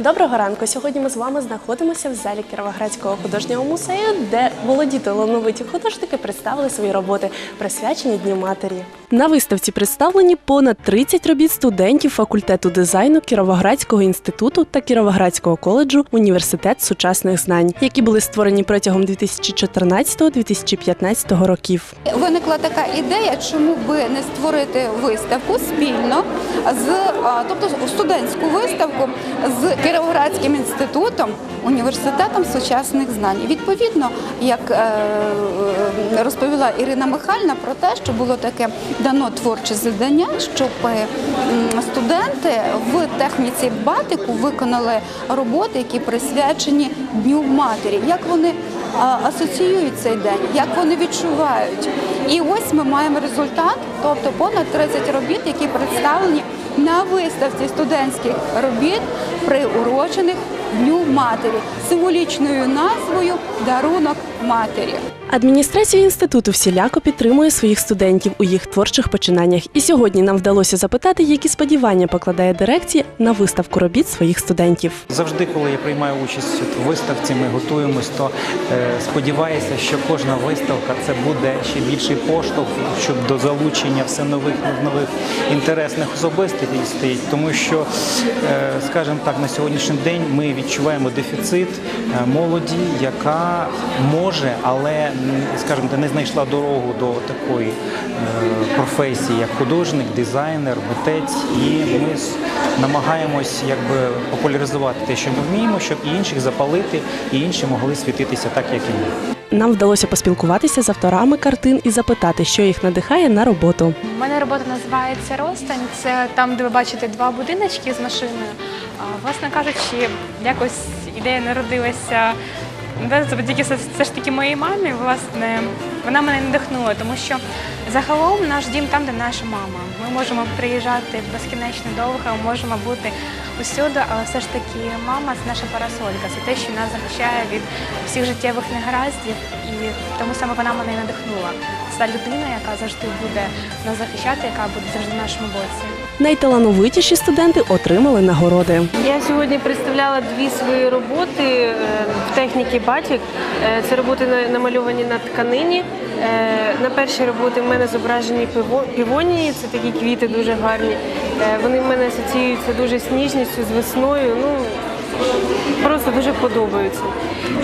Доброго ранку. Сьогодні ми з вами знаходимося в залі Кіровоградського художнього музею, де молоді талановиті художники представили свої роботи, присвячені Дню матері. На виставці представлені понад 30 робіт студентів факультету дизайну Кіровоградського інституту та Кіровоградського коледжу Університет сучасних знань, які були створені протягом 2014-2015 років. Виникла така ідея, чому би не створити виставку спільно з тобто студентську виставку з Кіровоградським інститутом університетом сучасних знань. Відповідно, як е, е, розповіла Ірина Михайлівна про те, що було таке дано творче завдання, щоб студенти в техніці батику виконали роботи, які присвячені Дню матері. Як вони асоціюють цей день, як вони відчувають. І ось ми маємо результат, тобто понад 30 робіт, які представлені на виставці студентських робіт, приурочених Дню матері, символічною назвою Дарунок матері. Адміністрація інституту всіляко підтримує своїх студентів у їх творчих починаннях. І сьогодні нам вдалося запитати, які сподівання покладає дирекція на виставку робіт своїх студентів. Завжди, коли я приймаю участь в виставці, ми готуємось, то е, сподіваюся, що кожна виставка це буде ще більший поштовх щодо залучення все нових нових інтересних особистостей, тому що, е, скажімо так, на сьогоднішній день ми відчуваємо дефіцит е, молоді, яка може, але скажімо, не знайшла дорогу до такої е, професії, як художник, дизайнер, митець, і ми намагаємось якби популяризувати те, що ми вміємо, щоб і інших запалити, і інші могли світитися так, як і ми. Нам вдалося поспілкуватися з авторами картин і запитати, що їх надихає на роботу. У мене робота називається Ростань. Це там, де ви бачите два будиночки з машиною. Власне кажучи, якось ідея народилася завдяки все ж таки моїй мамі. Власне, вона мене надихнула, тому що загалом наш дім там, де наша мама. Ми можемо приїжджати безкінечно довго, можемо бути усюди, але все ж таки мама це наша парасолька, це те, що нас захищає від всіх життєвих негараздів, і тому саме вона мене надихнула. Це людина, яка завжди буде нас захищати, яка буде завжди на нашому боці. Найталановитіші студенти отримали нагороди. Я сьогодні представляла дві свої роботи е, в техніці батік. Е, Це роботи на- намальовані на тканині. Е, На першій роботі в мене зображені півонії, це такі квіти дуже гарні. Е, Вони в мене асоціюються дуже з ніжністю, з весною. Ну, просто дуже подобаються.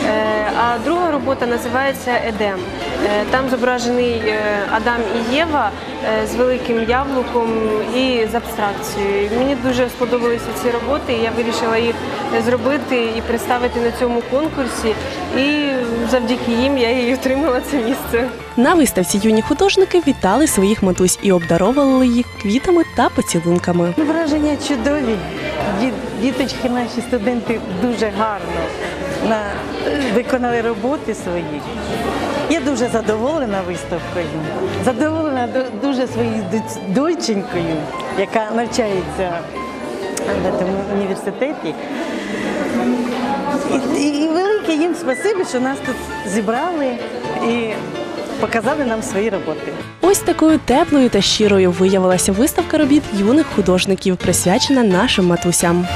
Е, А друга робота називається Едем. Е, Там зображений е, Адам і Єва з великим яблуком і з абстракцією. Мені дуже сподобалися ці роботи. Я вирішила їх зробити і представити на цьому конкурсі. І завдяки їм я і отримала це місце. На виставці юні художники вітали своїх матусь і обдаровували їх квітами та поцілунками. Ну, Враження чудові. Ді- Діточки, наші студенти дуже гарно на, виконали роботи свої. Я дуже задоволена виставкою. Задоволена дуже своєю доченькою, яка навчається в цьому університеті. І, і велике їм спасибі, що нас тут зібрали і показали нам свої роботи. Ось такою теплою та щирою виявилася виставка робіт юних художників, присвячена нашим матусям.